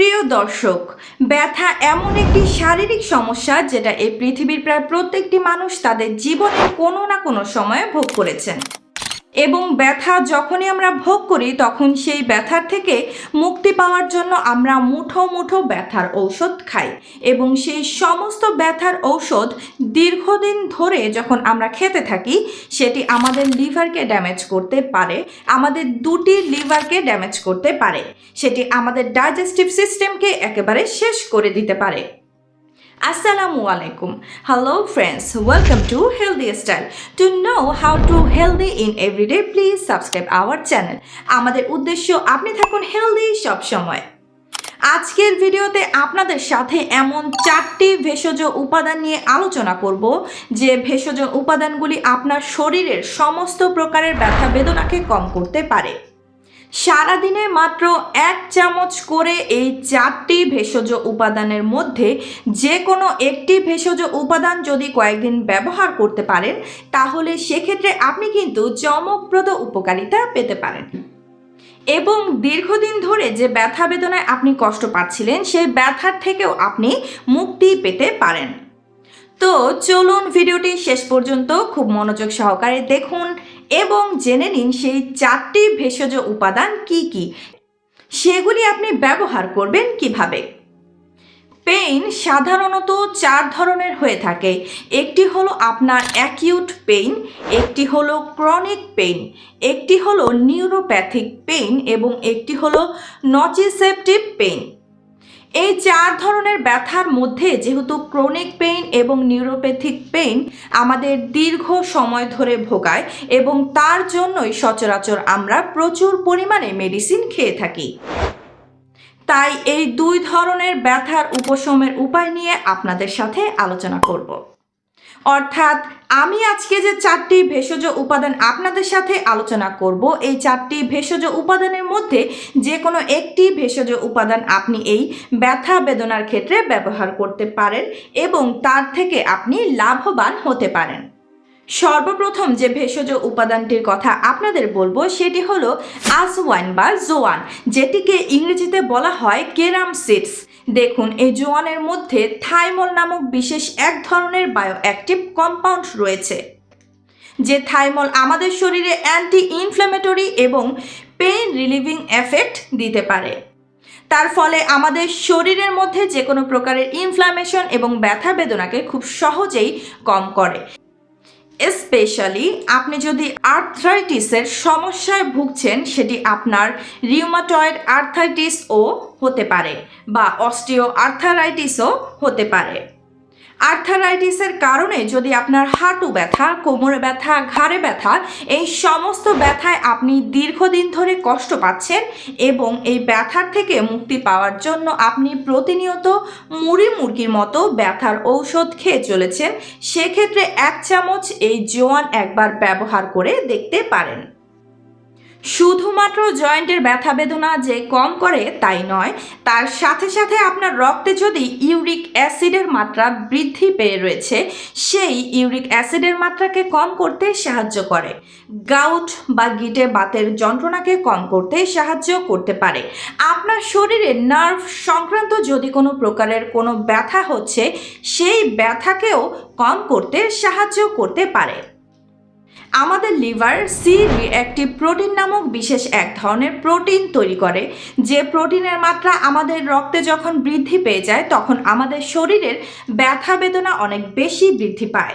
প্রিয় দর্শক, ব্যথা এমন একটি শারীরিক সমস্যা যেটা এই পৃথিবীর প্রায় প্রত্যেকটি মানুষ তাদের জীবনে কোনো না কোনো সময়ে ভোগ করেছেন। এবং ব্যথা যখনই আমরা ভোগ করি, তখন সেই ব্যথার থেকে মুক্তি পাওয়ার জন্য আমরা মুঠো মুঠো ব্যথার ঔষধ খাই এবং সেই সমস্ত ব্যথার ঔষধ দীর্ঘদিন ধরে যখন আমরা খেতে থাকি, সেটি আমাদের লিভারকে ড্যামেজ করতে পারে, আমাদের দুটি লিভারকে ড্যামেজ করতে পারে, সেটি আমাদের ডাইজেস্টিভ সিস্টেমকে একেবারে শেষ করে দিতে পারে। Assalamu alaikum. Hello friends, welcome to Healthy Style. To know how to healthy in everyday, please subscribe our channel. আমাদের উদ্দেশ্য আপনি থাকুন হেলদি সব সময়। আজকের ভিডিওতে আপনাদের সাথে এমন চারটি ভেষজ উপাদান নিয়ে আলোচনা করব যে ভেষজ উপাদানগুলি আপনার শরীরের সমস্ত প্রকারের ব্যথা বেদনাকে কম করতে পারে সারাদিনে মাত্র এক চামচ করে এই চারটি ভেষজ উপাদানের মধ্যে যে কোনো একটি ভেষজ উপাদান যদি কয়েকদিন ব্যবহার করতে পারেন, তাহলে সেক্ষেত্রে আপনি কিন্তু চমকপ্রদ উপকারিতা পেতে পারেন। এবং দীর্ঘদিন ধরে যে ব্যথা বেদনায় আপনি কষ্ট পাচ্ছিলেন, সেই ব্যথার থেকেও আপনি মুক্তি পেতে পারেন। তো চলুন ভিডিওটি শেষ পর্যন্ত খুব মনোযোগ সহকারে দেখুন। এবং জেনে নিন সেই চারটি ভেষজ উপাদান কি কি। সেগুলি আপনি ব্যবহার করবেন কীভাবে? পেইন সাধারণত চার ধরনের হয়ে থাকে। একটি হলো আপনার অ্যাকিউট পেইন, একটি হলো ক্রনিক পেইন, একটি হলো নিউরোপ্যাথিক পেইন এবং একটি হলো নচিসেপটিভ পেইন। এই চার ধরনের ব্যথার মধ্যে যেহেতু ক্রনিক পেইন এবং নিউরোপ্যাথিক পেইন আমাদের দীর্ঘ সময় ধরে ভোগায় এবং তার জন্যই সচরাচর আমরা প্রচুর পরিমাণে মেডিসিন খেয়ে থাকি। তাই এই দুই ধরনের ব্যথার উপশমের উপায় নিয়ে আপনাদের সাথে আলোচনা করব। অর্থাৎ আমি আজকে যে চারটি ভেষজ উপাদান আপনাদের সাথে আলোচনা করব, এই চারটি ভেষজ উপাদানের মধ্যে যে কোনো একটি ভেষজ উপাদান আপনি এই ব্যথা বেদনার ক্ষেত্রে ব্যবহার করতে পারেন এবং তার থেকে আপনি লাভবান হতে পারেন। সর্বপ্রথম যে ভেষজ উপাদানটির কথা আপনাদের বলব, সেটি হলো আসওয়াইন বা জোয়ান, যেটিকে ইংরেজিতে বলা হয় কেরাম সিডস। দেখুন, এই জোয়ানের মধ্যে থাইমল নামক বিশেষ এক ধরনের বায়ো অ্যাক্টিভ কম্পাউন্ড রয়েছে, যে থাইমল আমাদের শরীরে অ্যান্টি ইনফ্ল্যামেটরি এবং পেইন রিলিভিং এফেক্ট দিতে পারে। তার ফলে আমাদের শরীরের মধ্যে যে কোনো প্রকারের ইনফ্ল্যামেশন এবং ব্যথা বেদনাকে খুব সহজেই কম করে। স্পেশালি আপনি যদি আর্থ্রাইটিসের সমস্যায় ভুগছেন, সেটি আপনার রিউমাটয়েড আর্থাইটিসও হতে পারে বা অস্টিও আর্থারাইটিসও হতে পারে। আর্থারাইটিসের কারণে যদি আপনার হাঁটু ব্যথা, কোমরে ব্যথা, ঘাড়ে ব্যথা, এই সমস্ত ব্যথায় আপনি দীর্ঘদিন ধরে কষ্ট পাচ্ছেন এবং এই ব্যথার থেকে মুক্তি পাওয়ার জন্য আপনি প্রতিনিয়ত মুড়ি মুরগির মতো ব্যথার ঔষধ খেয়ে চলেছেন, সেক্ষেত্রে এক চামচ এই জোয়ান একবার ব্যবহার করে দেখতে পারেন। শুধুমাত্র জয়েন্টের ব্যথা বেদনা যে কম করে তাই নয়, তার সাথে সাথে আপনার রক্তে যদি ইউরিক অ্যাসিডের মাত্রা বৃদ্ধি পেয়ে রয়েছে, সেই ইউরিক অ্যাসিডের মাত্রাকে কম করতে সাহায্য করে। গাউট বা গিটে বাতের যন্ত্রণাকে কম করতে সাহায্য করতে পারে। আপনার শরীরে নার্ভ সংক্রান্ত যদি কোনো প্রকারের কোনো ব্যথা হচ্ছে, সেই ব্যথাকেও কম করতে সাহায্য করতে পারে। আমাদের লিভার সি রিঅ্যাক্টিভ প্রোটিন নামক বিশেষ এক ধরনের প্রোটিন তৈরি করে। যে প্রোটিনের মাত্রা আমাদের রক্তে যখন বৃদ্ধি পেয়ে যায়, তখন আমাদের শরীরের ব্যথা বেদনা অনেক বেশি বৃদ্ধি পায়।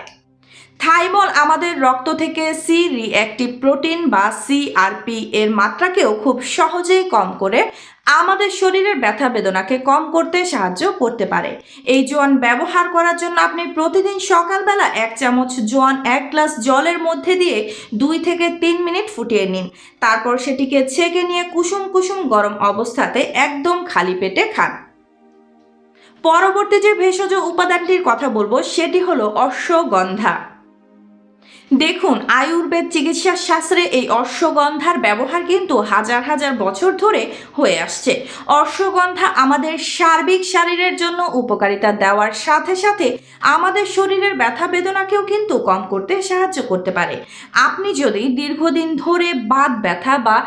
থাইমল আমাদের রক্ত থেকে সি রিঅ্যাক্টিভ প্রোটিন বা সিআরপি এর মাত্রাকেও খুব সহজেই কম করে আমাদের শরীরের ব্যথা বেদনাকে কম করতে সাহায্য করতে পারে। এই জোয়ান ব্যবহার করার জন্য আপনি প্রতিদিন সকালবেলা এক চামচ জোয়ান, এক গ্লাস জলের মধ্যে দিয়ে দুই থেকে তিন মিনিট ফুটিয়ে নিন। তারপর সেটিকে ছেঁকে নিয়ে কুসুম কুসুম গরম অবস্থাতে একদম খালি পেটে খান। পরবর্তী যে ভেষজ উপাদানটির কথা বলব, সেটি হলো অশ্বগন্ধা। দেখুন, আয়ুর্বেদ চিকিৎসা শাস্ত্রে এই অশ্বগন্ধার ব্যবহার কিন্তু হাজার হাজার বছর ধরে হয়ে আসছে। অশ্বগন্ধা আমাদের সার্বিক শরীরের জন্য উপকারিতা দেওয়ার সাথে সাথে আমাদের শরীরের ব্যথা বেদনাকেও কিন্তু কম করতে সাহায্য করতে পারে। আপনি যদি দীর্ঘদিন ধরে বাত ব্যথা বা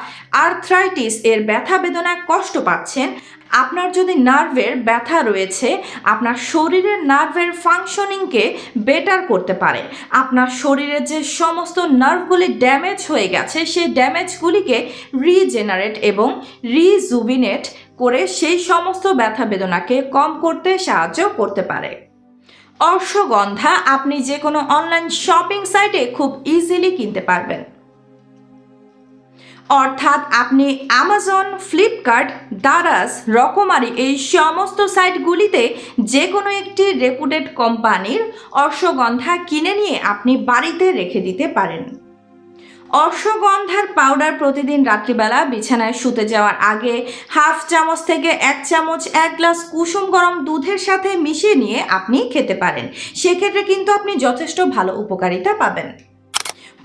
আর্থ্রাইটিস এর ব্যথা বেদনায় কষ্ট পাচ্ছেন আপনার যদি নার্ভের ব্যথা রয়েছে, আপনার শরীরের নার্ভের ফাংশনিংকে বেটার করতে পারে। আপনার শরীরের যে সমস্ত নার্ভগুলি ড্যামেজ হয়ে গেছে, সেই ড্যামেজগুলিকে রিজেনারেট এবং রিজুবিনেট করে সেই সমস্ত ব্যথা বেদনাকে কম করতে সাহায্য করতে পারে। অশ্বগন্ধা আপনি যে কোনো অনলাইন শপিং সাইটে খুব ইজিলি কিনতে পারবেন। অর্থাৎ আপনি অ্যামাজন ফ্লিপকার্ট দারাস রকমারি এই সমস্ত সাইটগুলিতে যে কোনো একটি রেপুটেড কোম্পানির অশ্বগন্ধা কিনে নিয়ে আপনি বাড়িতে রেখে দিতে পারেন। অশ্বগন্ধার পাউডার প্রতিদিন রাত্রিবেলা বিছানায় শুতে যাওয়ার আগে হাফ চামচ থেকে এক চামচ, এক গ্লাস কুসুম গরম দুধের সাথে মিশিয়ে নিয়ে আপনি খেতে পারেন। সেক্ষেত্রে কিন্তু আপনি যথেষ্ট ভালো উপকারিতা পাবেন।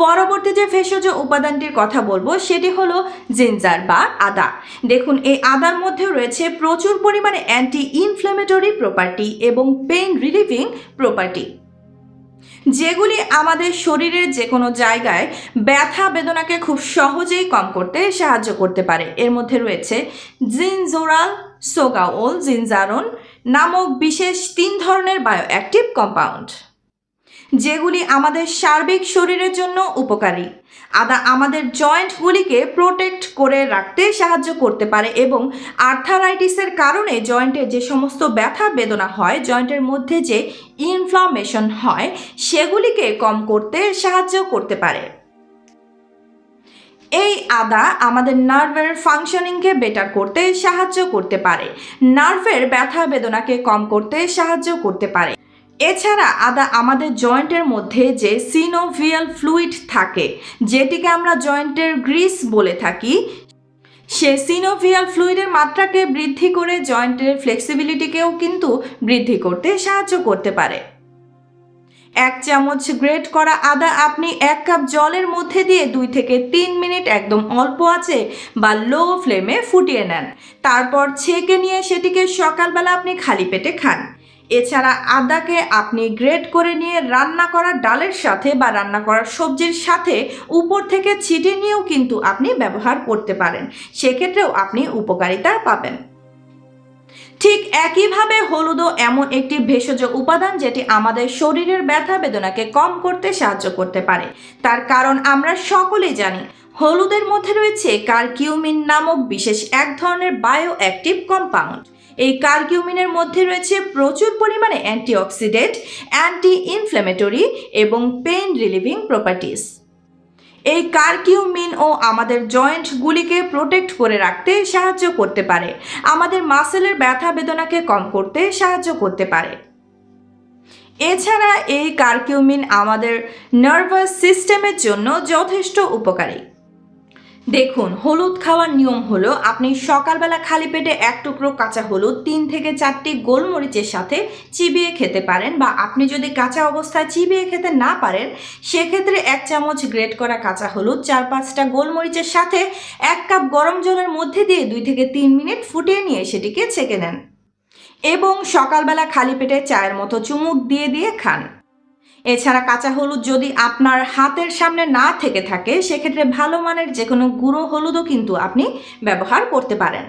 পরবর্তী যে ভেষজ উপাদানটির কথা বলব, সেটি হলো জিঞ্জার বা আদা। দেখুন, এই আদার মধ্যে রয়েছে প্রচুর পরিমাণে অ্যান্টি ইনফ্লেমেটরি প্রপার্টি এবং পেইন রিলিভিং প্রপার্টি যেগুলি আমাদের শরীরের যে কোনো জায়গায় ব্যথা, বেদনাকে খুব সহজেই কম করতে সাহায্য করতে পারে। এর মধ্যে রয়েছে জিনজোরাল সোগাওল জিনজারন নামক বিশেষ তিন ধরনের বায়ো অ্যাক্টিভ কম্পাউন্ড যেগুলি আমাদের সার্বিক শরীরের জন্য উপকারী। আদা আমাদের জয়েন্টগুলিকে প্রোটেক্ট করে রাখতে সাহায্য করতে পারে এবং আর্থারাইটিসের কারণে জয়েন্টে যে সমস্ত ব্যথা বেদনা হয়, জয়েন্টের মধ্যে যে ইনফ্লামেশন হয়, সেগুলিকে কম করতে সাহায্য করতে পারে। এই আদা আমাদের নার্ভের ফাংশনিংকে বেটার করতে সাহায্য করতে পারে। নার্ভের ব্যথা বেদনাকে কম করতে সাহায্য করতে পারে। এছাড়া আদা আমাদের জয়েন্টের মধ্যে যে সিনোভিয়াল ফ্লুইড থাকে, যেটিকে আমরা জয়েন্টের গ্রিস বলে থাকি, সে সিনোভিয়াল ফ্লুইডের মাত্রাকে বৃদ্ধি করে জয়েন্টের ফ্লেক্সিবিলিটিকেও কিন্তু বৃদ্ধি করতে সাহায্য করতে পারে। এক চামচ গ্রেট করা আদা আপনি এক কাপ জলের মধ্যে দিয়ে দুই থেকে তিন মিনিট একদম অল্প আছে বা লো ফ্লেমে ফুটিয়ে নেন। তারপর ছেঁকে নিয়ে সেটিকে সকালবেলা আপনি খালি পেটে খান। এছাড়া আদাকে আপনি গ্রেট করে নিয়ে রান্না করা ডালের সাথে বা রান্না করা সবজির সাথে উপর থেকে ছিটিয়ে নিয়েও কিন্তু আপনি ব্যবহার করতে পারেন। সেক্ষেত্রেও আপনি উপকারিতা পাবেন। ঠিক একইভাবে হলুদও এমন একটি ভেষজ উপাদান যেটি আমাদের শরীরের ব্যথা বেদনাকে কম করতে সাহায্য করতে পারে। তার কারণ আমরা সকলেই জানি, হলুদের মধ্যে রয়েছে কারকিউমিন নামক বিশেষ এক ধরনের বায়ো অ্যাক্টিভ কম্পাউন্ড। এই কার্কিউমিনের মধ্যে রয়েছে প্রচুর পরিমাণে অ্যান্টিঅক্সিডেন্ট অ্যান্টি ইনফ্ল্যামেটরি এবং পেইন রিলিভিং প্রপার্টিস। এই কার্কিউমিন ও আমাদের জয়েন্টগুলিকে প্রোটেক্ট করে রাখতে সাহায্য করতে পারে। আমাদের মাসেলের ব্যথা বেদনাকে কম করতে সাহায্য করতে পারে। এছাড়া এই কার্কিউমিন আমাদের নার্ভাস সিস্টেমের জন্য যথেষ্ট উপকারী। দেখুন, হলুদ খাওয়ার নিয়ম হলো আপনি সকালবেলা খালি পেটে এক টুকরো কাঁচা হলুদ, তিন থেকে চারটি গোলমরিচের সাথে চিবিয়ে খেতে পারেন বা আপনি যদি কাঁচা অবস্থায় চিবিয়ে খেতে না পারেন, সেক্ষেত্রে এক চামচ গ্রেট করা কাঁচা হলুদ, চার পাঁচটা গোলমরিচের সাথে এক কাপ গরম জলের মধ্যে দিয়ে দুই থেকে তিন মিনিট ফুটিয়ে নিয়ে সেটিকে ছেঁকে নেন এবং সকালবেলা খালি পেটে চায়ের মতো চুমুক দিয়ে দিয়ে খান। এছাড়া কাঁচা হলুদ যদি আপনার হাতের সামনে না থেকে থাকে, সেক্ষেত্রে ভালো মানের যে কোনো গুঁড়ো হলুদও কিন্তু আপনি ব্যবহার করতে পারেন।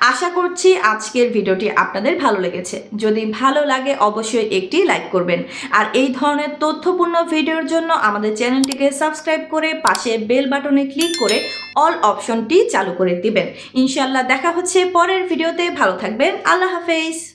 আশা করছি আজকের ভিডিওটি আপনাদের ভালো লেগেছে। যদি ভালো লাগে, অবশ্যই একটি লাইক করবেন। আর এই ধরনের তথ্যপূর্ণ ভিডিওর জন্য আমাদের চ্যানেলটিকে সাবস্ক্রাইব করে পাশে বেল বাটনে ক্লিক করে অল অপশনটি চালু করে দিবেন। ইনশাল্লাহ দেখা হচ্ছে পরের ভিডিওতে। ভালো থাকবেন। আল্লাহ হাফেজ।